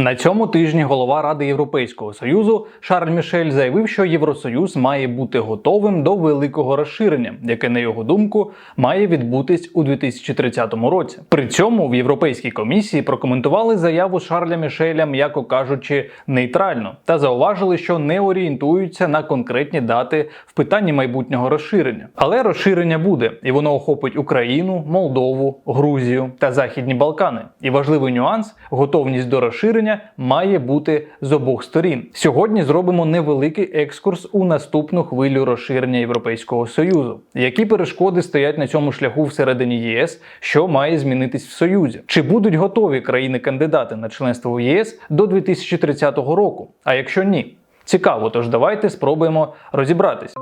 На цьому тижні голова Ради Європейського Союзу Шарль Мішель заявив, що Євросоюз має бути готовим до великого розширення, яке, на його думку, має відбутись у 2030 році. При цьому в Європейській комісії прокоментували заяву Шарля Мішеля, м'яко кажучи, нейтрально, та зауважили, що не орієнтуються на конкретні дати в питанні майбутнього розширення. Але розширення буде, і воно охопить Україну, Молдову, Грузію та Західні Балкани. І важливий нюанс готовність до розширення має бути з обох сторін. Сьогодні зробимо невеликий екскурс у наступну хвилю розширення Європейського союзу. Які перешкоди стоять на цьому шляху всередині ЄС, що має змінитись в Союзі? Чи будуть готові країни-кандидати на членство в ЄС до 2030 року? А якщо ні? Цікаво, тож давайте спробуємо розібратись.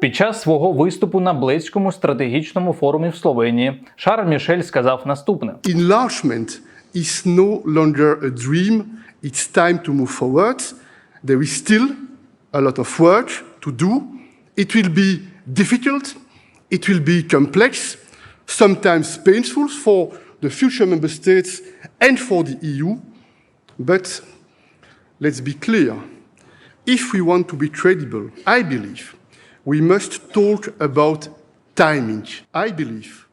Під час свого виступу на Близькому стратегічному форумі в Словенії Шарль Мішель сказав наступне: enlargement is no longer a dream, it's time to move forward. There is still a lot of work to do. It will be difficult, it will be complex, sometimes painful for the future member states and for the EU. But let's be clear if we want to be credible, I believe we must talk about timing. I believe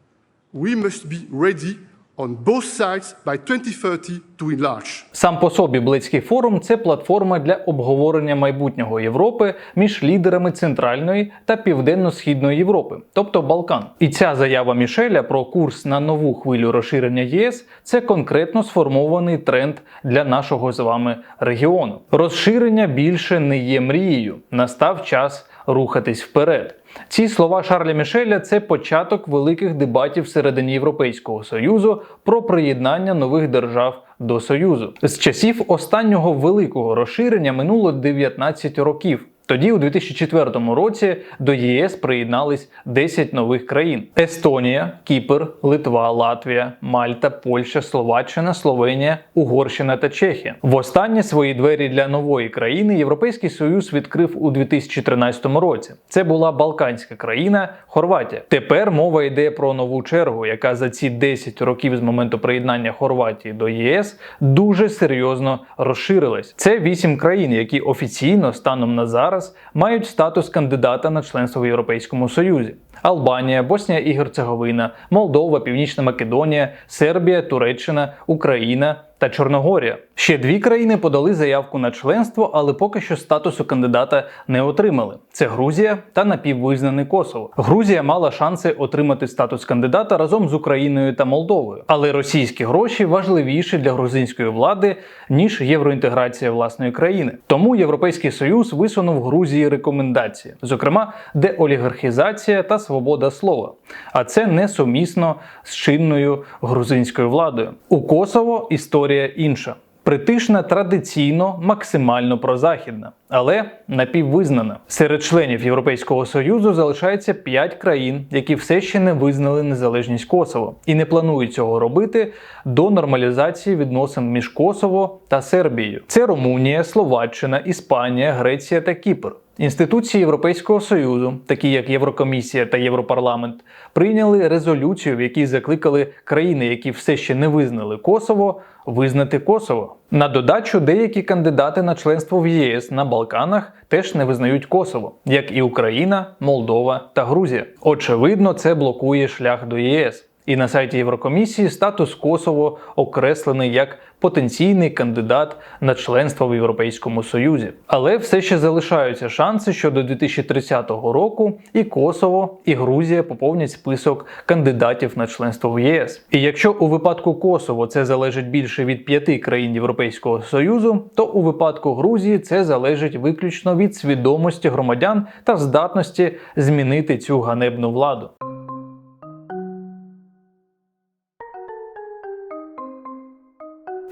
we must be ready on both sides by 2030 to enlarge. Сам по собі Блицький форум це платформа для обговорення майбутнього Європи між лідерами Центральної та Південно-Східної Європи, тобто Балкан. І ця заява Мішеля про курс на нову хвилю розширення ЄС це конкретно сформований тренд для нашого з вами регіону. Розширення більше не є мрією. Настав час рухатись вперед. Ці слова Шарля Мішеля це початок великих дебатів всередині Європейського союзу про приєднання нових держав до союзу. З часів останнього великого розширення минуло 19 років. Тоді, у 2004 році, до єС приєднались 10 нових країн: Естонія, Кіпр, Литва, Латвія, Мальта, Польща, Словаччина, Словенія, Угорщина та Чехія. Востаннє свої двері для нової країни Європейський Союз відкрив у 2013 році. Це була Балканська країна Хорватія. Тепер мова йде про нову чергу, яка за ці 10 років з моменту приєднання Хорватії до ЄС дуже серйозно розширилась. Це 8 країн, які офіційно станом на зараз мають статус кандидата на членство в Європейському Союзі: Албанія, Боснія і Герцеговина, Молдова, Північна Македонія, Сербія, Туреччина, Україна. Та Чорногорія ще дві країни подали заявку на членство, але поки що статусу кандидата не отримали. Це Грузія та напіввизнаний Косово. Грузія мала шанси отримати статус кандидата разом з Україною та Молдовою, але російські гроші важливіші для грузинської влади ніж євроінтеграція власної країни. Тому Європейський Союз висунув Грузії рекомендації, зокрема, деолігархізація та свобода слова. А це несумісно з чинною грузинською владою. У Косово історія інша. Притишна традиційно максимально прозахідна, але напіввизнана. Серед членів Європейського союзу залишається 5 країн, які все ще не визнали незалежність Косово і не планують цього робити до нормалізації відносин між Косово та Сербією. Це Румунія, Словаччина, Іспанія, Греція та Кіпр. Інституції Європейського союзу, такі як Єврокомісія та Європарламент, прийняли резолюцію, в якій закликали країни, які все ще не визнали Косово, визнати Косово. На додачу, деякі кандидати на членство в ЄС на Балканах теж не визнають Косово, як і Україна, Молдова та Грузія. Очевидно, це блокує шлях до ЄС. І на сайті Єврокомісії статус Косово окреслений як потенційний кандидат на членство в Європейському Союзі. Але все ще залишаються шанси, що до 2030 року і Косово, і Грузія поповнять список кандидатів на членство в ЄС. І якщо у випадку Косово це залежить більше від п'яти країн Європейського Союзу, то у випадку Грузії це залежить виключно від свідомості громадян та здатності змінити цю ганебну владу.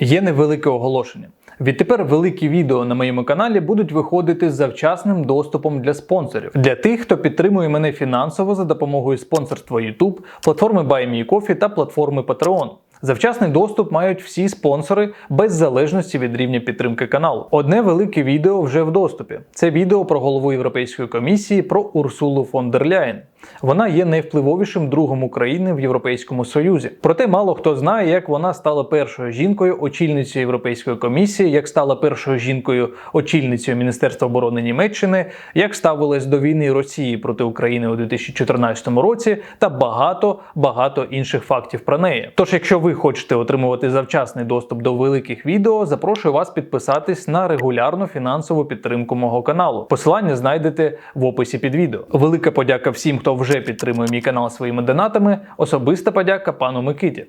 Є невелике оголошення. Відтепер великі відео на моєму каналі будуть виходити з завчасним доступом для спонсорів. Для тих, хто підтримує мене фінансово за допомогою спонсорства YouTube, платформи BuyMeCoffee та платформи Patreon. Завчасний доступ мають всі спонсори без залежності від рівня підтримки каналу. Одне велике відео вже в доступі. Це відео про голову Європейської комісії про Урсулу фон дер Ляєн. Вона є найвпливовішим другом України в Європейському Союзі. Проте мало хто знає, як вона стала першою жінкою очільницею Європейської комісії, як стала першою жінкою очільницею Міністерства оборони Німеччини, як ставилась до війни Росії проти України у 2014 році, та багато багато інших фактів про неї. Тож, якщо ви хочете отримувати завчасний доступ до великих відео, запрошую вас підписатись на регулярну фінансову підтримку мого каналу. Посилання знайдете в описі під відео. Велика подяка всім, хто вже підтримує мій канал своїми донатами. Особиста подяка пану Микиті.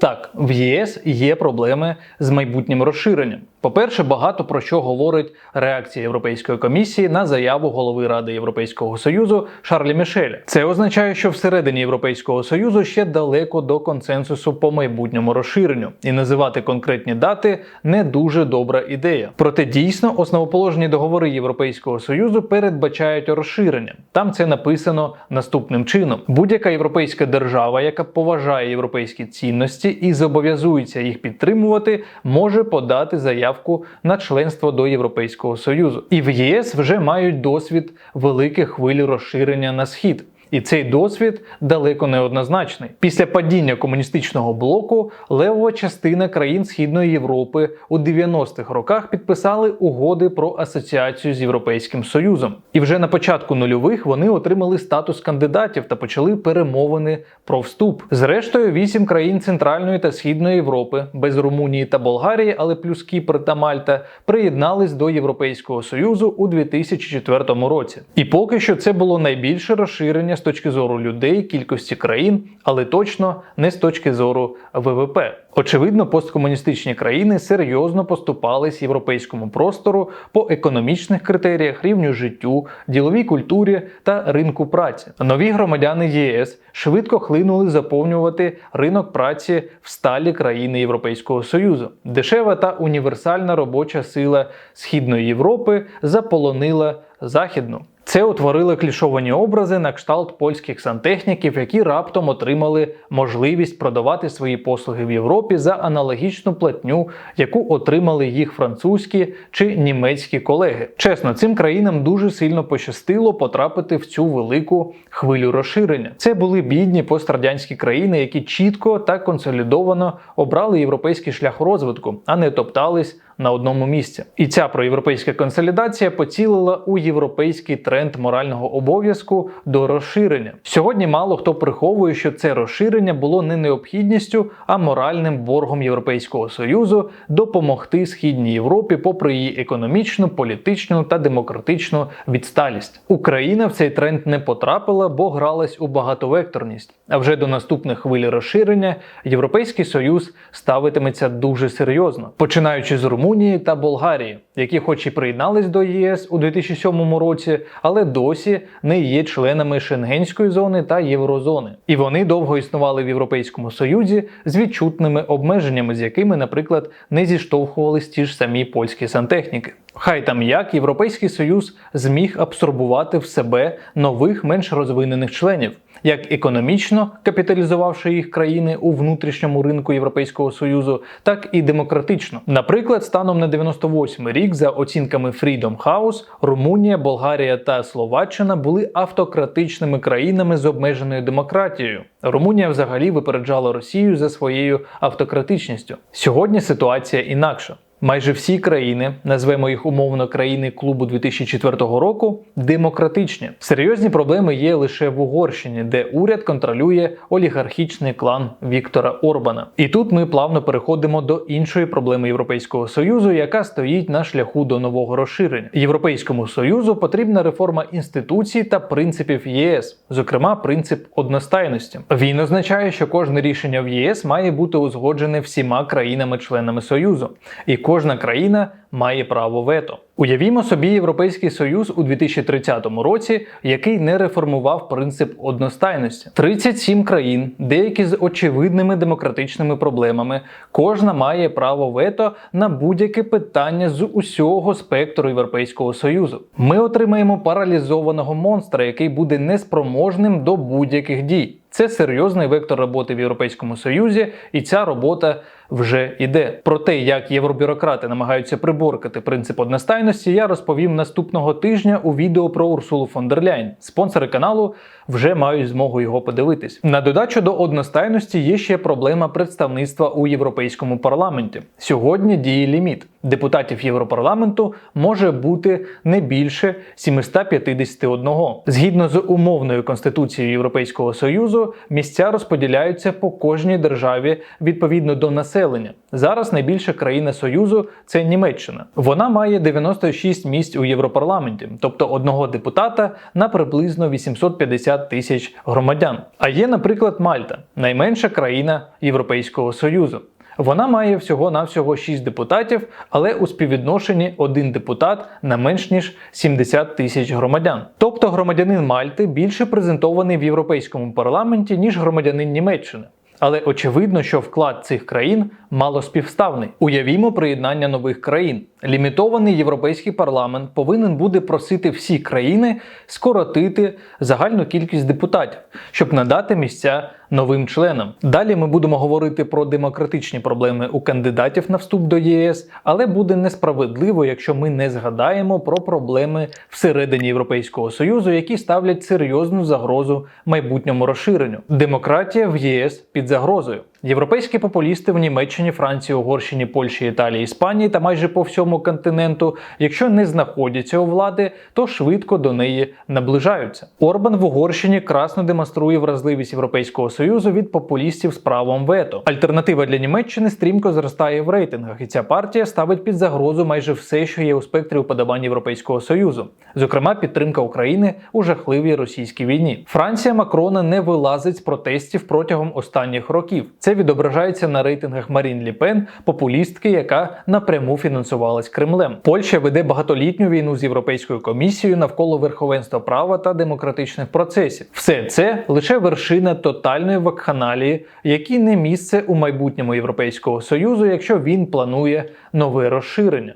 Так, в ЄС є проблеми з майбутнім розширенням. По-перше, багато про що говорить реакція Європейської комісії на заяву голови Ради Європейського Союзу Шарлі Мішеля. Це означає, що всередині Європейського Союзу ще далеко до консенсусу по майбутньому розширенню, і називати конкретні дати не дуже добра ідея. Проте дійсно основоположні договори Європейського Союзу передбачають розширення. Там це написано наступним чином: будь-яка європейська держава, яка поважає європейські цінності і зобов'язується їх підтримувати, може подати заяву заявку на членство до Європейського Союзу. І в ЄС вже мають досвід великих хвиль розширення на схід. І цей досвід далеко не однозначний. Після падіння комуністичного блоку левова частина країн Східної Європи у 90-х роках підписали угоди про асоціацію з Європейським Союзом. І вже на початку нульових вони отримали статус кандидатів та почали перемовини про вступ. Зрештою, вісім країн Центральної та Східної Європи без Румунії та Болгарії, але плюс Кіпр та Мальта, приєднались до Європейського Союзу у 2004 році. І поки що це було найбільше розширення з точки зору людей, кількості країн, але точно не з точки зору ВВП. Очевидно, посткомуністичні країни серйозно поступались європейському простору по економічних критеріях, рівню життю, діловій культурі та ринку праці. Нові громадяни ЄС швидко хлинули заповнювати ринок праці в сталі країни Європейського Союзу. Дешева та універсальна робоча сила Східної Європи заполонила західну. Це утворило клішовані образи на кшталт польських сантехніків, які раптом отримали можливість продавати свої послуги в Європі за аналогічну платню, яку отримали їх французькі чи німецькі колеги. Чесно, цим країнам дуже сильно пощастило потрапити в цю велику хвилю розширення. Це були бідні пострадянські країни, які чітко та консолідовано обрали європейський шлях розвитку, а не топтались на одному місці. І ця проєвропейська консолідація поцілила у європейський тренд морального обов'язку до розширення. Сьогодні мало хто приховує, що це розширення було не необхідністю, а моральним боргом Європейського союзу допомогти східній Європі, попри її економічну, політичну та демократичну відсталість. Україна в цей тренд не потрапила, бо гралась у багатовекторність. А вже до наступних хвилі розширення Європейський Союз ставитиметься дуже серйозно, починаючи з Румунії та Болгарії, які, хоч і приєднались до ЄС у 2007 році, але досі не є членами Шенгенської зони та Єврозони. І вони довго існували в Європейському Союзі з відчутними обмеженнями, з якими, наприклад, не зіштовхувались ті ж самі польські сантехніки. Хай там як Європейський Союз зміг абсорбувати в себе нових менш розвинених членів, як економічно капіталізувавши їх країни у внутрішньому ринку Європейського Союзу, так і демократично. Наприклад, станом на 98 рік, за оцінками Freedom House, Румунія, Болгарія та Словаччина були автократичними країнами з обмеженою демократією. Румунія взагалі випереджала Росію за своєю автократичністю. Сьогодні ситуація інакша. Майже всі країни, назвемо їх умовно країни клубу 2004 року, демократичні. Серйозні проблеми є лише в Угорщині, де уряд контролює олігархічний клан Віктора Орбана. І тут ми плавно переходимо до іншої проблеми Європейського союзу, яка стоїть на шляху до нового розширення. Європейському союзу потрібна реформа інституцій та принципів ЄС, зокрема принцип одностайності. Він означає, що кожне рішення в ЄС має бути узгоджене всіма країнами-членами союзу. І кожна країна має право вето. Уявімо собі Європейський Союз у 2030 році, який не реформував принцип одностайності. 37 країн, деякі з очевидними демократичними проблемами, кожна має право вето на будь-яке питання з усього спектру Європейського Союзу. Ми отримаємо паралізованого монстра, який буде неспроможним до будь-яких дій. Це серйозний вектор роботи в Європейському Союзі, і ця робота вже іде. Про те, як євробюрократи намагаються приборкати принцип одностайності, я розповім наступного тижня у відео про Урсулу фон дер Ляйн. Спонсори каналу вже мають змогу його подивитись. На додачу до одностайності є ще проблема представництва у європейському парламенті. Сьогодні діє ліміт. Депутатів Європарламенту може бути не більше 751. Згідно з умовною конституцією Європейського союзу, місця розподіляються по кожній державі відповідно до населення. Зараз найбільша країна союзу це Німеччина. Вона має 96 місць у Європарламенті, тобто одного депутата на приблизно 850 тисяч громадян. А є, наприклад, Мальта, найменша країна Європейського союзу. Вона має всього-навсього 6 депутатів, але у співвідношенні один депутат на менш ніж 70 тисяч громадян. Тобто громадянин Мальти більше презентований в європейському парламенті, ніж громадянин Німеччини. Але очевидно, що вклад цих країн мало співставний. Уявімо приєднання нових країн. Лімітований європейський парламент повинен буде просити всі країни скоротити загальну кількість депутатів, щоб надати місця новим членам. Далі ми будемо говорити про демократичні проблеми у кандидатів на вступ до ЄС, але буде несправедливо, якщо ми не згадаємо про проблеми всередині Європейського союзу, які ставлять серйозну загрозу майбутньому розширенню. Демократія в ЄС під загрозою. Європейські популісти в Німеччині, Франції, Угорщині, Польщі, Італії, Іспанії та майже по всьому континенту, якщо не знаходяться у влади, то швидко до неї наближаються. Орбан в Угорщині красно демонструє вразливість Європейського союзу від популістів з правом вето. Альтернатива для Німеччини стрімко зростає в рейтингах, і ця партія ставить під загрозу майже все, що є у спектрі уподобань Європейського союзу, зокрема підтримка України у жахливій російській війні. Франція Макрона не вилазить з протестів протягом останніх років. Це відображається на рейтингах Марін Ліпен, популістки, яка напряму фінансувалась Кремлем. Польща веде багатолітню війну з Європейською комісією навколо верховенства права та демократичних процесів. Все це лише вершина тотальної вакханалії, якій не місце у майбутньому Європейського союзу, якщо він планує нове розширення.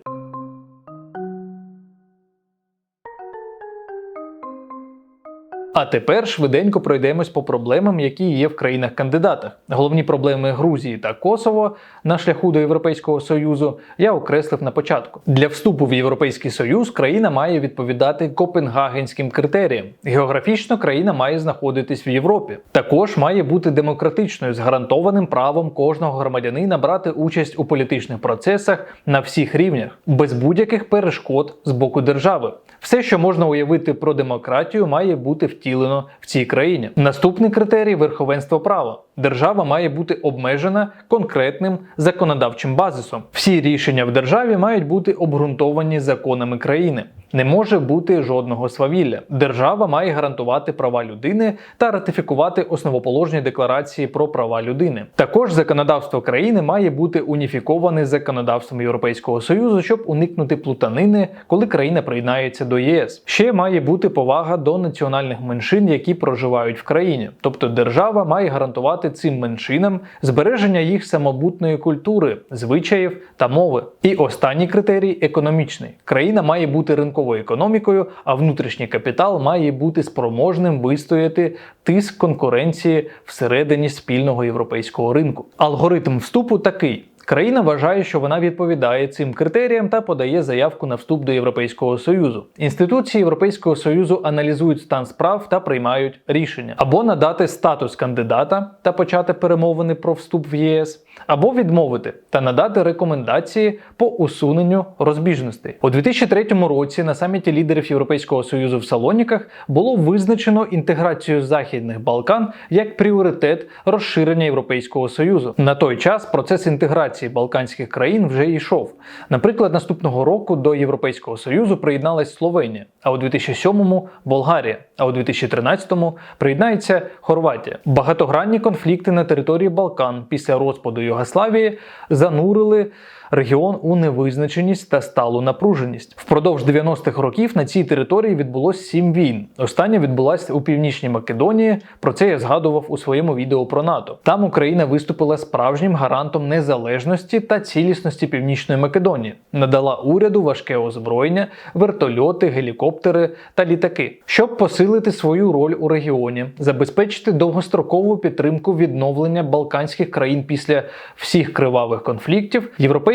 А тепер швиденько пройдемось по проблемам, які є в країнах-кандидатах. Головні проблеми Грузії та Косово на шляху до Європейського союзу я окреслив на початку. Для вступу в Європейський Союз країна має відповідати копенгагенським критеріям. Географічно країна має знаходитись в Європі. Також має бути демократичною з гарантованим правом кожного громадянина брати участь у політичних процесах на всіх рівнях, без будь-яких перешкод з боку держави. Все, що можна уявити про демократію, має бути втілено в цій країні. Наступний критерій верховенство права. Держава має бути обмежена конкретним законодавчим базисом. Всі рішення в державі мають бути обґрунтовані законами країни. Не може бути жодного свавілля. Держава має гарантувати права людини та ратифікувати основоположні декларації про права людини. Також законодавство країни має бути уніфіковане з законодавством Європейського союзу, щоб уникнути плутанини, коли країна приєднається до ЄС. Ще має бути повага до національних меншин, які проживають в країні. Тобто держава має гарантувати цим меншинам збереження їх самобутної культури, звичаїв та мови. І останній критерій економічний. Країна має бути ринковою економікою, а внутрішній капітал має бути спроможним вистояти тиск конкуренції всередині спільного європейського ринку. Алгоритм вступу такий. Країна вважає, що вона відповідає цим критеріям та подає заявку на вступ до Європейського союзу. Інституції Європейського союзу аналізують стан справ та приймають рішення або надати статус кандидата та почати перемовини про вступ в ЄС, або відмовити та надати рекомендації по усуненню розбіжностей. У 2003 році на саміті лідерів Європейського союзу в Салоніках було визначено інтеграцію Західних Балкан як пріоритет розширення Європейського союзу. На той час процес інтеграції балканських країн вже йшов. Наприклад, наступного року до Європейського союзу приєдналась Словенія, а у 2007-му Болгарія, а у 2013-му приєднається Хорватія. Багатогранні конфлікти на території Балкан після розпаду Югославії занурили регіон у невизначеність та сталу напруженість. Впродовж 90-х років на цій території відбулось сім війн. Остання відбулася у північній Македонії. Про це я згадував у своєму відео про НАТО. Там Україна виступила справжнім гарантом незалежності та цілісності Північної Македонії, надала уряду важке озброєння, вертольоти, гелікоптери та літаки, щоб посилити свою роль у регіоні, забезпечити довгострокову підтримку відновлення балканських країн після всіх кривавих конфліктів.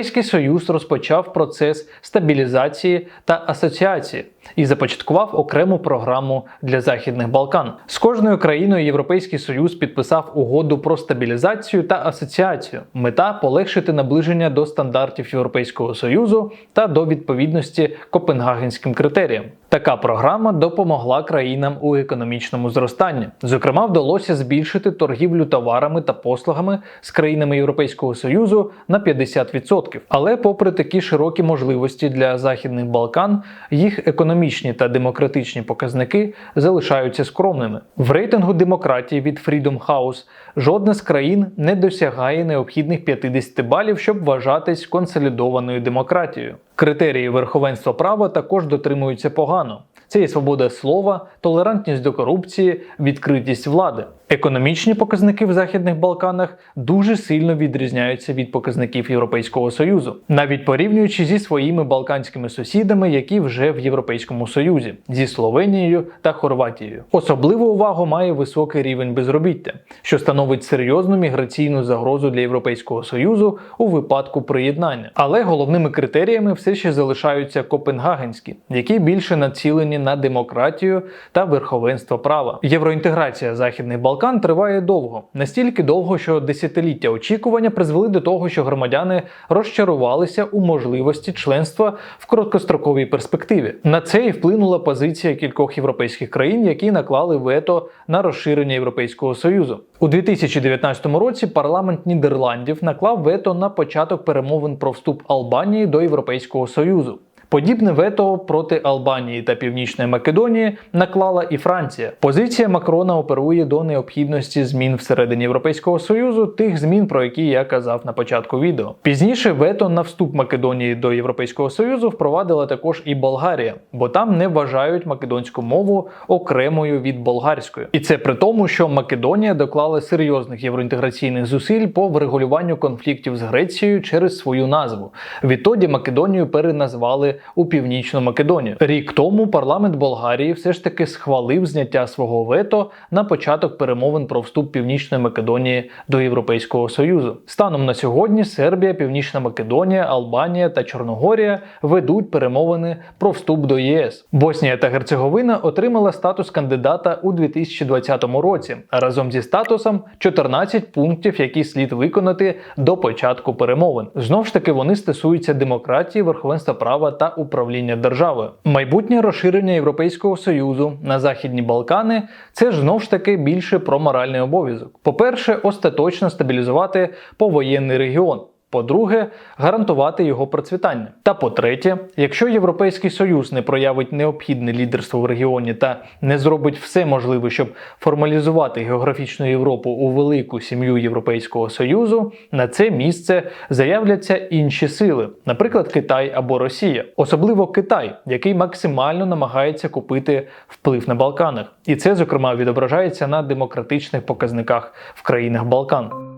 Європейський Союз розпочав процес стабілізації та асоціації і започаткував окрему програму для Західних Балкан. З кожною країною Європейський Союз підписав угоду про стабілізацію та асоціацію. Мета полегшити наближення до стандартів Європейського Союзу та до відповідності Копенгагенським критеріям. Така програма допомогла країнам у економічному зростанні. Зокрема, вдалося збільшити торгівлю товарами та послугами з країнами Європейського Союзу на 50%. Але, попри такі широкі можливості для Західних Балкан, їх економічні та демократичні показники залишаються скромними. В рейтингу демократії від Freedom House жодна з країн не досягає необхідних 50 балів, щоб вважатись консолідованою демократією. Критерії верховенства права також дотримуються погано. Це є свобода слова, толерантність до корупції, відкритість влади. Економічні показники в Західних Балканах дуже сильно відрізняються від показників Європейського Союзу, навіть порівнюючи зі своїми балканськими сусідами, які вже в Європейському Союзі, зі Словенією та Хорватією. Особливу увагу має високий рівень безробіття, що становить серйозну міграційну загрозу для Європейського Союзу у випадку приєднання. Але головними критеріями все ще залишаються копенгагенські, які більше націлені на демократію та верховенство права. Євроінтеграція Західних Балкан триває довго, настільки довго, що десятиліття очікування призвели до того, що громадяни розчарувалися у можливості членства в короткостроковій перспективі. На це і вплинула позиція кількох європейських країн, які наклали вето на розширення Європейського союзу. У 2019 році парламент Нідерландів наклав вето на початок перемовин про вступ Албанії до Європейського союзу. Подібне вето проти Албанії та Північної Македонії наклала і Франція. Позиція Макрона оперує до необхідності змін всередині Європейського союзу, тих змін, про які я казав на початку відео. Пізніше вето на вступ Македонії до Європейського союзу впровадила також і Болгарія, бо там не вважають македонську мову окремою від болгарської. І це при тому, що Македонія доклала серйозних євроінтеграційних зусиль по врегулюванню конфліктів з Грецією через свою назву. Відтоді Македонію переназвали у Північну Македонію. Рік тому парламент Болгарії все ж таки схвалив зняття свого вето на початок перемовин про вступ Північної Македонії до Європейського Союзу. Станом на сьогодні Сербія, Північна Македонія, Албанія та Чорногорія ведуть перемовини про вступ до ЄС. Боснія та Герцеговина отримала статус кандидата у 2020 році, а разом зі статусом 14 пунктів, які слід виконати до початку перемовин. Знов ж таки вони стосуються демократії, верховенства права та управління державою. Майбутнє розширення Європейського союзу на західні Балкани це ж знов ж таки більше про моральний обов'язок. По-перше, остаточно стабілізувати повоєнний регіон. По-друге, гарантувати його процвітання. Та по-третє, якщо Європейський Союз не проявить необхідне лідерство в регіоні та не зробить все можливе, щоб формалізувати географічну Європу у велику сім'ю Європейського Союзу, на це місце заявляться інші сили, наприклад, Китай або Росія, особливо Китай, який максимально намагається купити вплив на Балканах, і це зокрема відображається на демократичних показниках в країнах Балкан.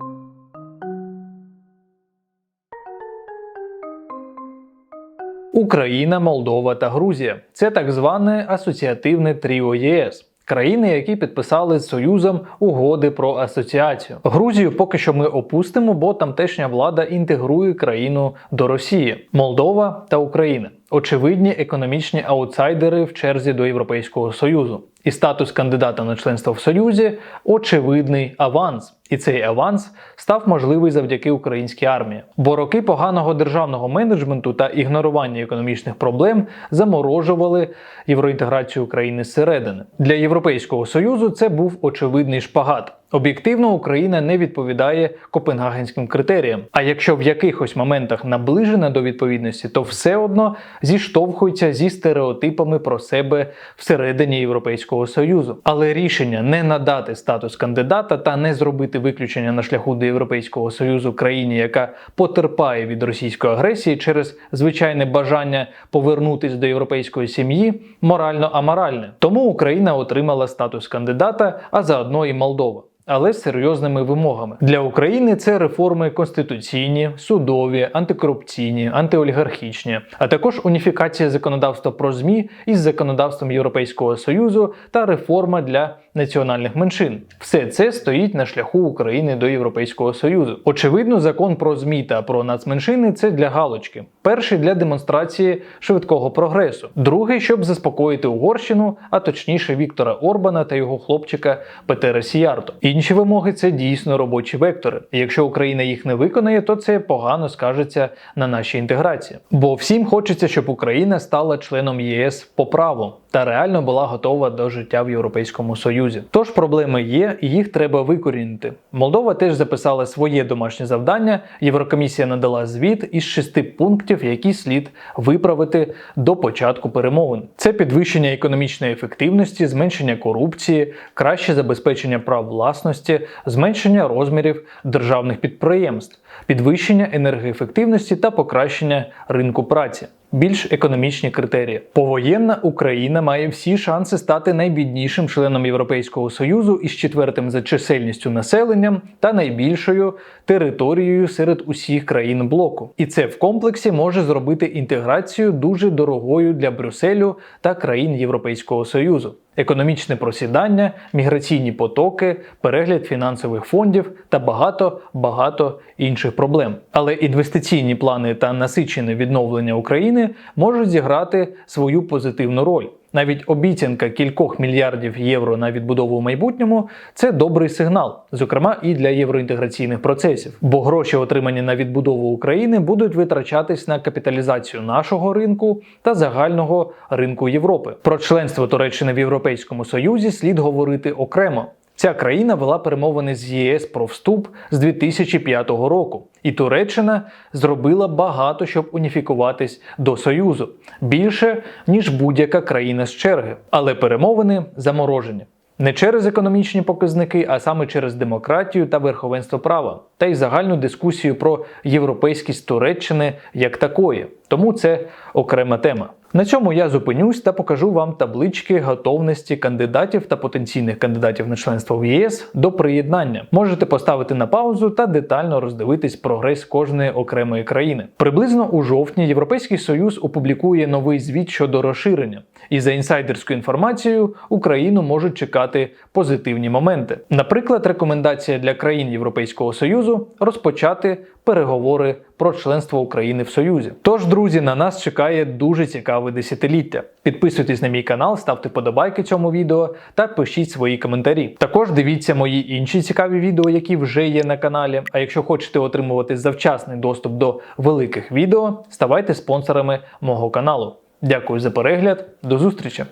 Україна, Молдова та Грузія це так зване асоціативне тріо ЄС. Країни, які підписали з Союзом угоди про асоціацію. Грузію поки що ми опустимо, бо тамтешня влада інтегрує країну до Росії, Молдова та Україна. Очевидні економічні аутсайдери в черзі до Європейського Союзу. І статус кандидата на членство в Союзі очевидний аванс. І цей аванс став можливий завдяки українській армії. Бо роки поганого державного менеджменту та ігнорування економічних проблем заморожували євроінтеграцію України зсередини. Для Європейського Союзу це був очевидний шпагат. Об'єктивно, Україна не відповідає копенгагенським критеріям. А якщо в якихось моментах наближена до відповідності, то все одно зіштовхується зі стереотипами про себе всередині Європейського Союзу. Але рішення не надати статус кандидата та не зробити виключення на шляху до Європейського Союзу країні, яка потерпає від російської агресії через звичайне бажання повернутись до європейської сім'ї, морально аморальне. Тому Україна отримала статус кандидата, а заодно і Молдова. Але з серйозними вимогами. Для України це реформи конституційні, судові, антикорупційні, антиолігархічні, а також уніфікація законодавства про змі із законодавством Європейського союзу та реформа для національних меншин. Все це стоїть на шляху України до Європейського союзу. Очевидно, закон про змі та про нацменшини це для галочки. Перший для демонстрації швидкого прогресу, другий, щоб заспокоїти Угорщину, а точніше Віктора Орбана та його хлопчика Петера Сіярто. Інші вимоги це дійсно робочі вектори. Якщо Україна їх не виконає, то це погано скажеться на нашій інтеграції. Бо всім хочеться, щоб Україна стала членом єС по праву та реально була готова до життя в Європейському Союзі. Тож проблеми є, і їх треба викорінити. Молдова теж записала своє домашнє завдання. Єврокомісія надала звіт із шести пунктів, які слід виправити до початку перемовин. Це підвищення економічної ефективності, зменшення корупції, краще забезпечення прав власності, зменшення розмірів державних підприємств, підвищення енергоефективності та покращення ринку праці. Більш економічні критерії. Повоєнна Україна має всі шанси стати найбіднішим членом Європейського Союзу із четвертим за чисельністю населенням та найбільшою територією серед усіх країн блоку. І це в комплексі може зробити інтеграцію дуже дорогою для Брюсселю та країн Європейського Союзу. Економічне просідання, міграційні потоки, перегляд фінансових фондів та багато багато інших проблем. Але інвестиційні плани та насичене відновлення України можуть зіграти свою позитивну роль. Навіть обіцянка кількох мільярдів євро на відбудову у майбутньому це добрий сигнал, зокрема і для євроінтеграційних процесів. Бо гроші, отримані на відбудову України, будуть витрачатись на капіталізацію нашого ринку та загального ринку Європи. Про членство Туреччини в Європейському Союзі слід говорити окремо. Ця країна вела перемовини з ЄС про вступ з 2005 року, і Туреччина зробила багато, щоб уніфікуватись до Союзу більше ніж будь-яка країна з черги. Але перемовини заморожені. Не через економічні показники, а саме через демократію та верховенство права, та й загальну дискусію про європейськість Туреччини як такої. Тому це окрема тема. На цьому я зупинюсь та покажу вам таблички готовності кандидатів та потенційних кандидатів на членство в ЄС до приєднання. Можете поставити на паузу та детально роздивитись прогрес кожної окремої країни. Приблизно у жовтні Європейський Союз опублікує новий звіт щодо розширення, і за інсайдерською інформацією Україну можуть чекати позитивні моменти. Наприклад, рекомендація для країн Європейського Союзу розпочати переговори про членство України в Союзі. Тож, друзі, на нас чекає дуже цікаве десятиліття. Підписуйтесь на мій канал, ставте подобайки цьому відео та пишіть свої коментарі. Також дивіться мої інші цікаві відео, які вже є на каналі. А якщо хочете отримувати завчасний доступ до великих відео, ставайте спонсорами мого каналу. Дякую за перегляд, до зустрічі!